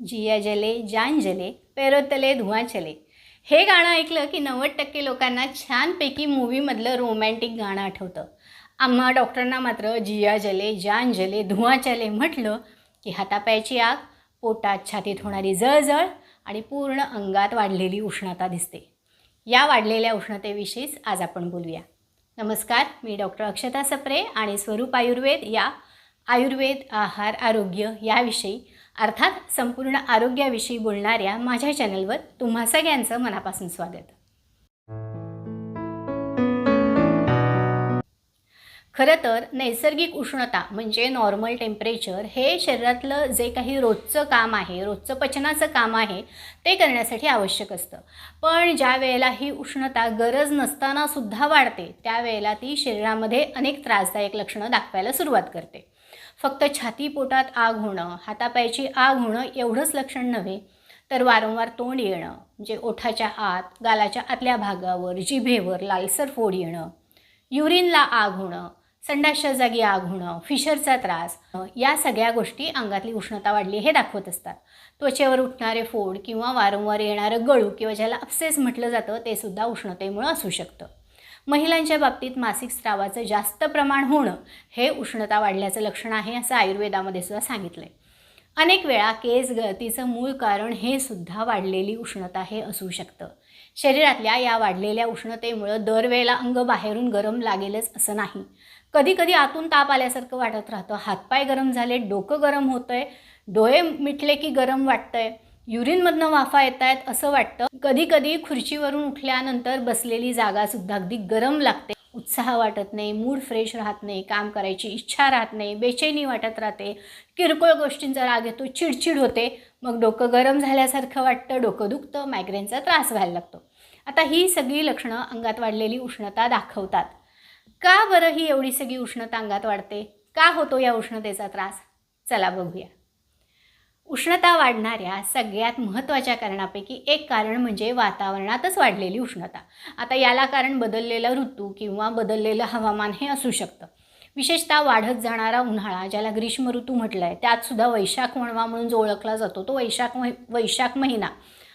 जिया जले जान जले पेरोतले धुवा चले हे गाणं ऐकलं की नव्वद टक्के लोकांना छानपैकी मूवीमधलं रोमॅन्टिक गाणं आठवतं. आम्हा डॉक्टरांना मात्र जिया जले जान जले धुवा चले म्हटलं की हातापायाची आग पोटात छातीत होणारी जळजळ आणि पूर्ण अंगात वाढलेली उष्णता दिसते. या वाढलेल्या उष्णतेविषयीच आज आपण बोलूया. नमस्कार मी डॉक्टर अक्षता सप्रे आणि स्वरूप आयुर्वेद या आयुर्वेद आहार आरोग्य याविषयी अर्थात संपूर्ण आरोग्याविषयी बोलणाऱ्या माझ्या चॅनलवर तुम्हा सगळ्यांचं मनापासून स्वागत. खरं तर नैसर्गिक उष्णता म्हणजे नॉर्मल टेम्परेचर हे शरीरातलं जे काही रोजचं काम आहे रोजचं पचनाचं काम आहे ते करण्यासाठी आवश्यक असतं. पण ज्या वेळेला ही उष्णता गरज नसताना सुद्धा वाढते त्यावेळेला ती शरीरामध्ये अनेक त्रासदायक लक्षणं दाखवायला सुरुवात करते. फक्त छाती पोटात आग होणं हातापायची आग होणं एवढंच लक्षण नव्हे तर वारंवार तोंड येणं म्हणजे ओठाच्या आत गालाच्या आतल्या भागावर जिभेवर लालसर फोड येणं युरिनला आग होणं संडासच्या जागी आग होणं फिशरचा त्रास या सगळ्या गोष्टी अंगातली उष्णता वाढली हे दाखवत असतात. त्वचेवर उठणारे फोड किंवा वारंवार येणारं गळू किंवा ज्याला अपसेस म्हटलं जातं ते सुद्धा उष्णतेमुळं असू शकतं. महिलांच्या बाबतीत मासिक स्त्रावाचं जास्त प्रमाण होणं हे उष्णता वाढल्याचं लक्षण आहे असं आयुर्वेदामध्ये सुद्धा सांगितलं आहे अनेक वेळा केस गळतीचं मूळ कारण हे सुद्धा वाढलेली उष्णता हे असू शकतं. शरीरातल्या या वाढलेल्या उष्णतेमुळं दरवेळेला अंग बाहेरून गरम लागेलच असं नाही. कधी कधी आतून ताप आल्यासारखं वाटत राहतं. हातपाय गरम झाले डोकं गरम होतं आहे डोळे मिटले की गरम वाटतं आहे युरिनमधनं वाफा येत आहेत असं वाटतं. कधी कधी खुर्चीवरून उठल्यानंतर बसलेली जागा सुद्धा अगदी गरम लागते. उत्साह वाटत नाही मूड फ्रेश राहत नाही काम करायची इच्छा राहत नाही बेचैनी वाटत राहते. किरकोळ गोष्टींचा राग येतो चिडचिड होते. मग डोकं गरम झाल्यासारखं वाटतं डोकं दुखतं मायग्रेनचा त्रास व्हायला लागतो. आता ही सगळी लक्षणं अंगात वाढलेली उष्णता दाखवतात. का बरं ही एवढी सगळी उष्णता अंगात वाढते? का होतो या उष्णतेचा त्रास? चला बघूया. उष्णता वाढणाऱ्या सगळ्यात महत्त्वाच्या कारणापैकी एक कारण म्हणजे वातावरणातच वाढलेली उष्णता. आता याला कारण बदललेला ऋतू किंवा बदललेलं हवामान हे असू शकतं. विशेषतः वाढत जाणारा उन्हाळा ज्याला ग्रीष्म ऋतू म्हटलं आहे त्यातसुद्धा वैशाख वणवा म्हणून जो ओळखला जातो तो वैशाख महि वैशाख महिना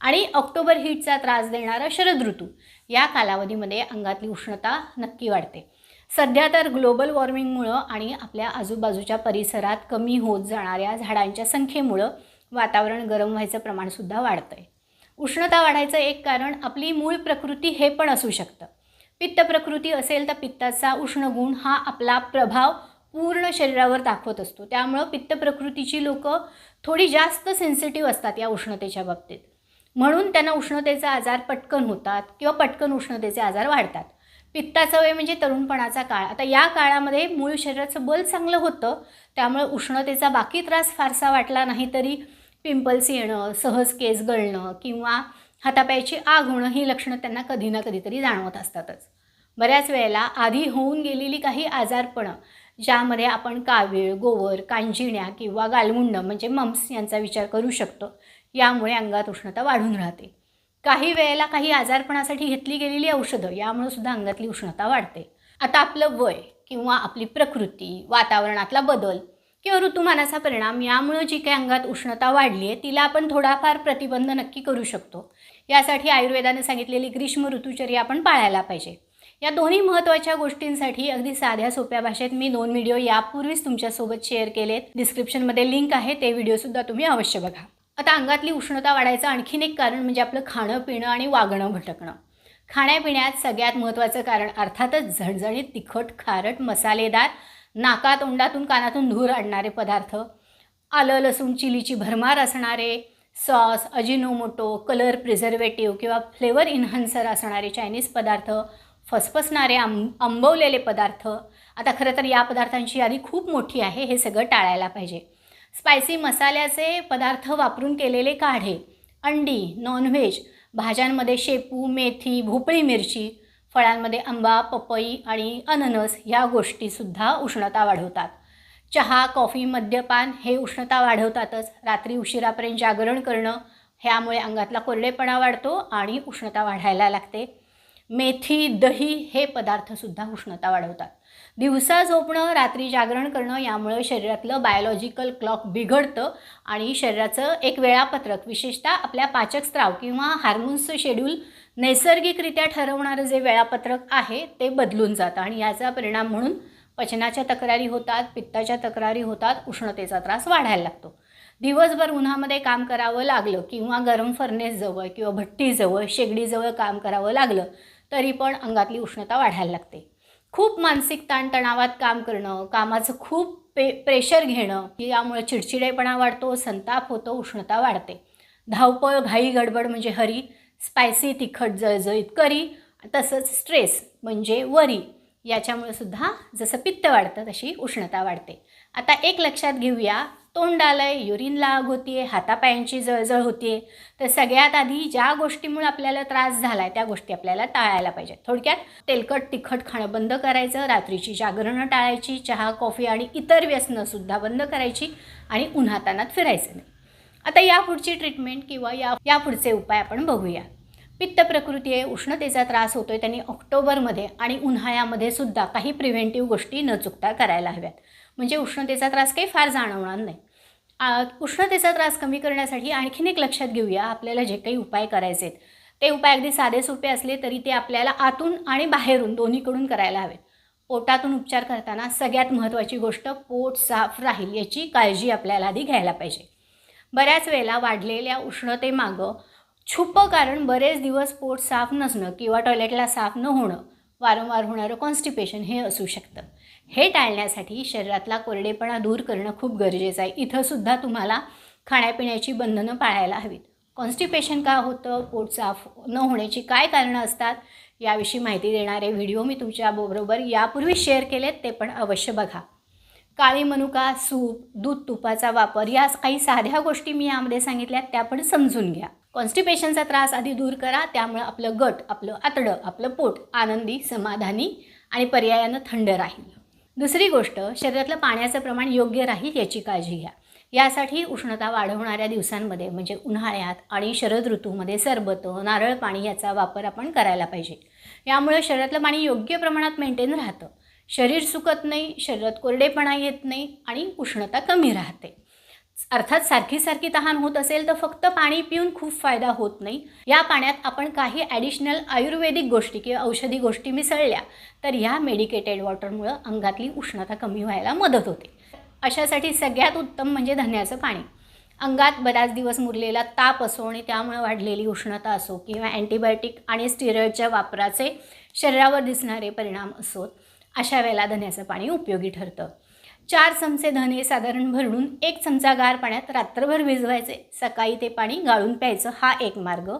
आणि ऑक्टोबर हीटचा त्रास देणारा शरद ऋतू. या कालावधीमध्ये अंगातली उष्णता नक्की वाढते. सध्या तर ग्लोबल वॉर्मिंगमुळं आणि आपल्या आजूबाजूच्या परिसरात कमी होत जाणाऱ्या झाडांच्या संख्येमुळं वातावरण गरम व्हायचं प्रमाणसुद्धा वाढतं आहे उष्णता वाढायचं एक कारण आपली मूळ प्रकृती हे पण असू शकतं. पित्त प्रकृती असेल तर पित्ताचा उष्ण गुण हा आपला प्रभाव पूर्ण शरीरावर दाखवत असतो. त्यामुळं पित्त प्रकृतीची लोकं थोडी जास्त सेन्सिटिव्ह असतात या उष्णतेच्या बाबतीत. म्हणून त्यांना उष्णतेचा आजार पटकन होतात किंवा पटकन उष्णतेचे आजार वाढतात. पित्ताचं वय म्हणजे तरुणपणाचा काळ. आता या काळामध्ये मूळ शरीराचं बल चांगलं होतं त्यामुळे उष्णतेचा बाकी त्रास फारसा वाटला नाही तरी पिंपल्स येणं सहज केस गळणं किंवा हातापायाची आग होणं ही लक्षणं त्यांना कधी ना कधीतरी जाणवत असतातच. बऱ्याच वेळेला आधी होऊन गेलेली काही आजारपणं ज्यामध्ये आपण कावीळ गोवर कांजिण्या किंवा गालमुंड म्हणजे मम्स यांचा विचार करू शकतो यामुळे अंगात उष्णता वाढून राहते. काही वेळेला काही आजारपणासाठी घेतली गेलेली औषधं यामुळे सुद्धा अंगातली उष्णता वाढते. आता आपलं वय किंवा आपली प्रकृती वातावरणातला बदल किंवा ऋतुमानाचा परिणाम यामुळं जी काही अंगात उष्णता वाढली आहे तिला आपण थोडाफार प्रतिबंध नक्की करू शकतो. यासाठी आयुर्वेदाने सांगितलेली ग्रीष्म ऋतुचर्या आपण पाळायला पाहिजे. या दोन्ही महत्त्वाच्या गोष्टींसाठी अगदी साध्या सोप्या भाषेत मी दोन व्हिडिओ यापूर्वीच तुमच्यासोबत शेअर केलेत. डिस्क्रिप्शनमध्ये लिंक आहे ते व्हिडिओसुद्धा तुम्ही अवश्य बघा. आता अंगातली उष्णता वाढायचं आणखीन एक कारण म्हणजे आपलं खाणं पिणं आणि वागणं भटकणं. खाण्यापिण्यात सगळ्यात महत्त्वाचं कारण अर्थातच झणझणीत तिखट खारट मसालेदार नाका तोंडातून कानातून धूर आणणारे पदार्थ. आलं लसूण चिलीची भरमार असणारे सॉस अजिनोमोटो कलर प्रिझर्वेटिव्ह किंवा फ्लेवर इन्हान्सर असणारे चायनीज पदार्थ फसफसणारे आंब आंबवलेले पदार्थ. आता खरं तर या पदार्थांची यादी खूप मोठी आहे हे सगळं टाळायला पाहिजे. स्पायसी मसाल्याचे पदार्थ वापरून केलेले काढे अंडी नॉनव्हेज भाज्यांमध्ये शेपू मेथी भोपळी मिरची फळांमध्ये आंबा पपई आणि अननस ह्या गोष्टीसुद्धा उष्णता वाढवतात. चहा कॉफी मद्यपान हे उष्णता वाढवतातच. रात्री उशिरापर्यंत जागरण करणं ह्यामुळे अंगातला कोरडेपणा वाढतो आणि उष्णता वाढायला लागते. मेथी दही हे पदार्थसुद्धा उष्णता वाढवतात. दिवसा झोपणं रात्री जागरण करणं यामुळं शरीरातलं बायोलॉजिकल क्लॉक बिघडतं आणि शरीराचं एक वेळापत्रक विशेषतः आपल्या पाचक स्त्राव किंवा हार्मोन्सचं शेड्यूल नैसर्गिकरित्या ठरवणारं जे वेळापत्रक आहे ते बदलून जातं आणि याचा परिणाम म्हणून पचनाच्या तक्रारी होतात पित्ताच्या तक्रारी होतात उष्णतेचा त्रास वाढायला लागतो. दिवसभर उन्हामध्ये काम करावं लागलं किंवा गरम फर्नेसजवळ किंवा भट्टीजवळ शेगडीजवळ काम करावं लागलं तरी पण अंगातली उष्णता वाढायला लागते. खूप मानसिक ताणतणावात काम करणं कामाचं खूप पे प्रेशर घेणं यामुळे चिडचिडेपणा वाढतो संताप होतो उष्णता वाढते. धावपळ घाई गडबड म्हणजे हरी स्पायसी तिखट जळजळीत करी तसंच स्ट्रेस म्हणजे वरी. याच्यामुळे सुद्धा जसं पित्त वाढतं तशी उष्णता वाढते. आता एक लक्षात घेऊया तोंड आलंय युरिन लाग होतीये हातापायांची जळजळ होतीये. तर सगळ्यात आधी ज्या गोष्टीमुळे आपल्याला त्रास झाला त्या गोष्टी आपल्याला टाळायला पाहिजेत. थोडक्यात तेलकट तिखट खाणं बंद करायचं रात्रीची जागरणं टाळायची चहा कॉफी आणि इतर व्यसनंसुद्धा बंद करायची आणि उन्हातानात फिरायचं नाही. आता यापुढची ट्रीटमेंट किंवा या यापुढचे उपाय आपण बघूया. पित्त प्रकृती आहे उष्णतेचा त्रास होतोय त्यांनी ऑक्टोबरमध्ये आणि उन्हाळ्यामध्ये सुद्धा काही प्रिव्हेंटिव्ह गोष्टी न चुकता करायला हव्यात. म्हणजे उष्णतेचा त्रास काही फार जाणवणार नाही. आ, उष्णतेचा त्रास कमी करण्यासाठी आणखीन एक लक्षात घेऊया आपल्याला जे काही उपाय करायचे आहेत. ते उपाय अगदी साधे सोपे असले तरी ते आपल्याला आतून आणि बाहेरून दोन्हीकडून करायला हवेत पोटातून उपचार करताना सगळ्यात महत्त्वाची गोष्ट पोट साफ राहील याची काळजी आपल्याला आधी घ्यायला पाहिजे. बऱ्याच वेळेला वाढलेल्या उष्णतेमागं छुप कारण बरेच दिवस पोट साफ नसणं किंवा टॉयलेटला साफ न होणं वारंवार होणारं कॉन्स्टिपेशन हे असू शकतं. हे टाळण्यासाठी शरीरातला कोरडेपणा दूर करणं खूप गरजेचं आहे. इथंसुद्धा तुम्हाला खाण्यापिण्याची बंधनं पाळायला हवीत. कॉन्स्टिपेशन का होतं? पोट साफ न होण्याची काय कारणं असतात? याविषयी माहिती देणारे व्हिडिओ मी तुमच्याबरोबर यापूर्वी शेअर केलेत ते पण अवश्य बघा. काळी मनुका सूप दूध तुपाचा वापर या काही साध्या गोष्टी मी यामध्ये सांगितल्यात त्या पण समजून घ्या. कॉन्स्टिपेशनचा त्रास आधी दूर करा त्यामुळं आपलं गट आपलं आतडं आपलं पोट आनंदी समाधानी आणि पर्यायानं थंड राहील. दुसरी गोष्ट शरीरातलं पाण्याचं प्रमाण योग्य राहील याची काळजी घ्या. यासाठी उष्णता वाढवणाऱ्या दिवसांमध्ये म्हणजे उन्हाळ्यात आणि शरद ऋतूमध्ये सरबत नारळ पाणी याचा वापर आपण करायला पाहिजे. यामुळे शरीरातलं पाणी योग्य प्रमाणात मेंटेन राहतं. शरीर सुकत नाही शरीरात कोरडेपणा येत नाही आणि उष्णता कमी राहते. अर्थात सारखी सारखी तहान होत असेल तर फक्त पाणी पिऊन खूप फायदा होत नाही. या पाण्यात आपण काही ॲडिशनल आयुर्वेदिक गोष्टी किंवा औषधी गोष्टी मिसळल्या तर ह्या मेडिकेटेड वॉटरमुळं अंगातली उष्णता कमी व्हायला मदत होते. अशासाठी सगळ्यात उत्तम म्हणजे धन्याचं पाणी. अंगात बऱ्याच दिवस मुरलेला ताप असो आणि त्यामुळे वाढलेली उष्णता असो किंवा अँटीबायोटिक आणि स्टिरॉइडच्या वापराचे शरीरावर दिसणारे परिणाम असोत अशा वेळेला धन्याचं पाणी उपयोगी ठरतं. चार चमचे धने साधारण भरडून एक चमचा गार पाण्यात रात्रभर भिजवायचे. सकाळी ते पाणी गाळून प्यायचं हा एक मार्ग.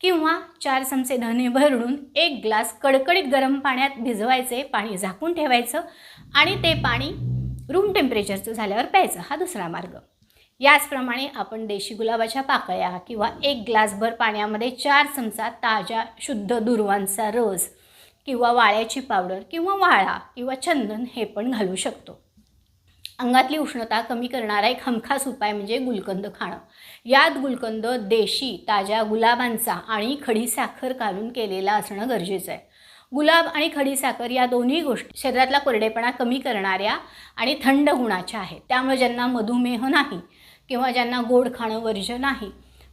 किंवा चार चमचे धने भरडून एक ग्लास कडकडीत गरम पाण्यात भिजवायचे पाणी झाकून ठेवायचं आणि ते पाणी रूम टेम्परेचरचं झाल्यावर प्यायचं हा दुसरा मार्ग. याचप्रमाणे आपण देशी गुलाबाच्या पाकळ्या किंवा एक ग्लासभर पाण्यामध्ये चार चमचा ताज्या शुद्ध दुर्वांचा रस किंवा वाळ्याची पावडर किंवा वाळा किंवा चंदन हे पण घालू शकतो. अंगातली उष्णता कमी करणारा एक हमखास उपाय म्हणजे गुलकंद खाणं. यात गुलकंद देशी ताज्या गुलाबांचा आणि खडीसाखर घालून केलेला असणं गरजेचं आहे. गुलाब आणि खडीसाखर या दोन्ही गोष्टी शरीरातला कोरडेपणा कमी करणाऱ्या आणि थंड गुणाच्या आहेत. त्यामुळे ज्यांना मधुमेह नाही किंवा ज्यांना गोड खाणं वर्ज्य नाही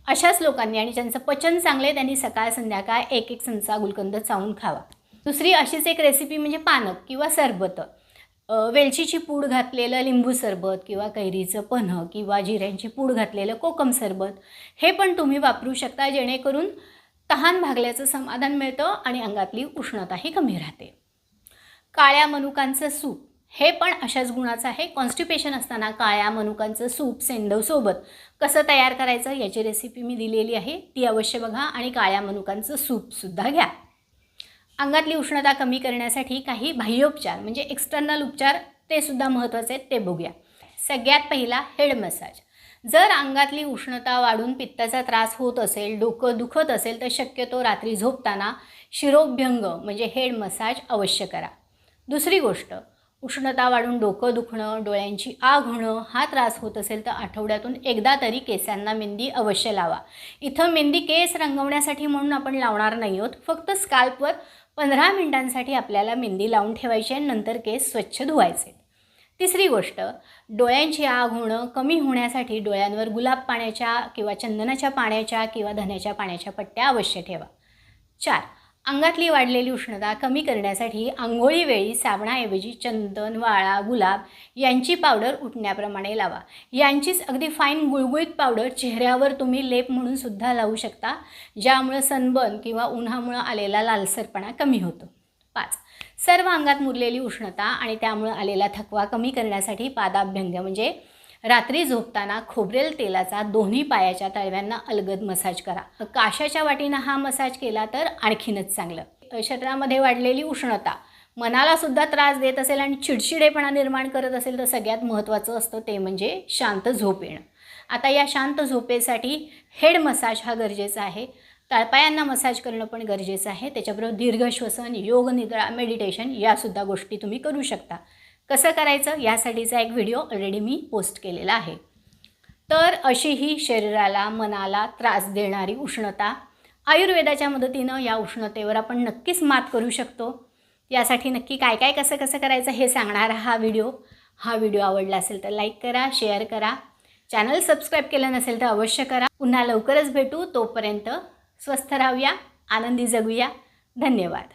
अशाच लोकांनी आणि ज्यांचं पचन चांगले त्यांनी सकाळ संध्याकाळ एक एक चमचा गुलकंद चावून खावा. दुसरी अशीच एक रेसिपी म्हणजे पानक किंवा सरबतं. वेलचीची पूड घातलेलं लिंबू सरबत किंवा कैरीचं पन्ह किंवा जिऱ्यांची पूड घातलेलं कोकम सरबत हे पण तुम्ही वापरू शकता जेणेकरून तहान भागल्याचं समाधान मिळतं आणि अंगातली उष्णताही कमी राहते. काळ्या मनुकांचं सूप हे पण अशाच गुणाचं आहे. कॉन्स्टिपेशन असताना काळ्या मनुकांचं सूप सेंदवसोबत कसं तयार करायचं याची रेसिपी मी दिलेली आहे. ती अवश्य बघा आणि काळ्या मनुकांचं सूपसुद्धा घ्या. अंगातली उष्णता कमी करण्यासाठी काही बाह्योपचार म्हणजे एक्सटर्नल उपचार ते सुद्धा महत्त्वाचे आहेत ते बघूया. सगळ्यात पहिला हेड मसाज. जर अंगातली उष्णता वाढून पित्ताचा त्रास होत असेल डोकं दुखत असेल तर शक्यतो रात्री झोपताना शिरोभ्यंग म्हणजे हेड मसाज अवश्य करा. दुसरी गोष्ट उष्णता वाढून डोकं दुखणं डोळ्यांची आग होणं हा त्रास होत असेल तर आठवड्यातून एकदा तरी केसांना मेहंदी अवश्य लावा. इथं मेहंदी केस रंगवण्यासाठी म्हणून आपण लावणार नाही आहोत फक्त स्काल्पवर पंधरा मिनिटांसाठी आपल्याला मेहंदी लावून ठेवायची आणि नंतर केस स्वच्छ धुवायचे तिसरी गोष्ट डोळ्यांची आग होणं कमी होण्यासाठी डोळ्यांवर गुलाब पाण्याच्या किंवा चंदनाच्या पाण्याच्या किंवा धन्याच्या पाण्याच्या पट्ट्या अवश्य ठेवा. चार अंगातली वाढलेली उष्णता कमी करण्यासाठी आंघोळीवेळी साबणाऐवजी चंदन वाळा गुलाब यांची पावडर उठण्याप्रमाणे लावा. यांचीच अगदी फाईन गुळगुळीत पावडर चेहऱ्यावर तुम्ही लेप म्हणून सुद्धा लावू शकता ज्यामुळं सनबर्न किंवा उन्हामुळं आलेला लालसरपणा कमी होतो. पाच सर्व अंगात मुरलेली उष्णता आणि त्यामुळं आलेला थकवा कमी करण्यासाठी पादाभ्यंग म्हणजे रात्री झोपताना खोबरेल तेलाचा दोन्ही पायाच्या तळव्यांना अलगद मसाज करा. काशाच्या वाटीनं हा मसाज केला तर आणखीनच चांगलं. शरीरामध्ये वाढलेली उष्णता मनाला सुद्धा त्रास देत असेल आणि चिडचिडेपणा निर्माण करत असेल तर सगळ्यात महत्त्वाचं असतं ते म्हणजे शांत झोप येणं. आता या शांत झोपेसाठी हेड मसाज हा गरजेचा आहे. तळपायांना मसाज करणं पण गरजेचं आहे. त्याच्याबरोबर दीर्घ श्वसन योग निद्रा मेडिटेशन यासुद्धा गोष्टी तुम्ही करू शकता. कसं करायचं यासाठीचा एक व्हिडिओ ऑलरेडी मी पोस्ट केलेला आहे. तर अशी ही शरीराला मनाला त्रास देणारी उष्णता आयुर्वेदाच्या मदतीनं या उष्णतेवर आपण नक्कीच मात करू शकतो. यासाठी नक्की काय काय कसं कसं करायचं हे सांगणारा हा व्हिडिओ हा व्हिडिओ आवडला असेल तर लाईक करा शेअर करा. चॅनल सबस्क्राईब केलं नसेल तर अवश्य करा. पुन्हा लवकरच भेटू. तोपर्यंत स्वस्थ राहूया आनंदी जगूया. धन्यवाद.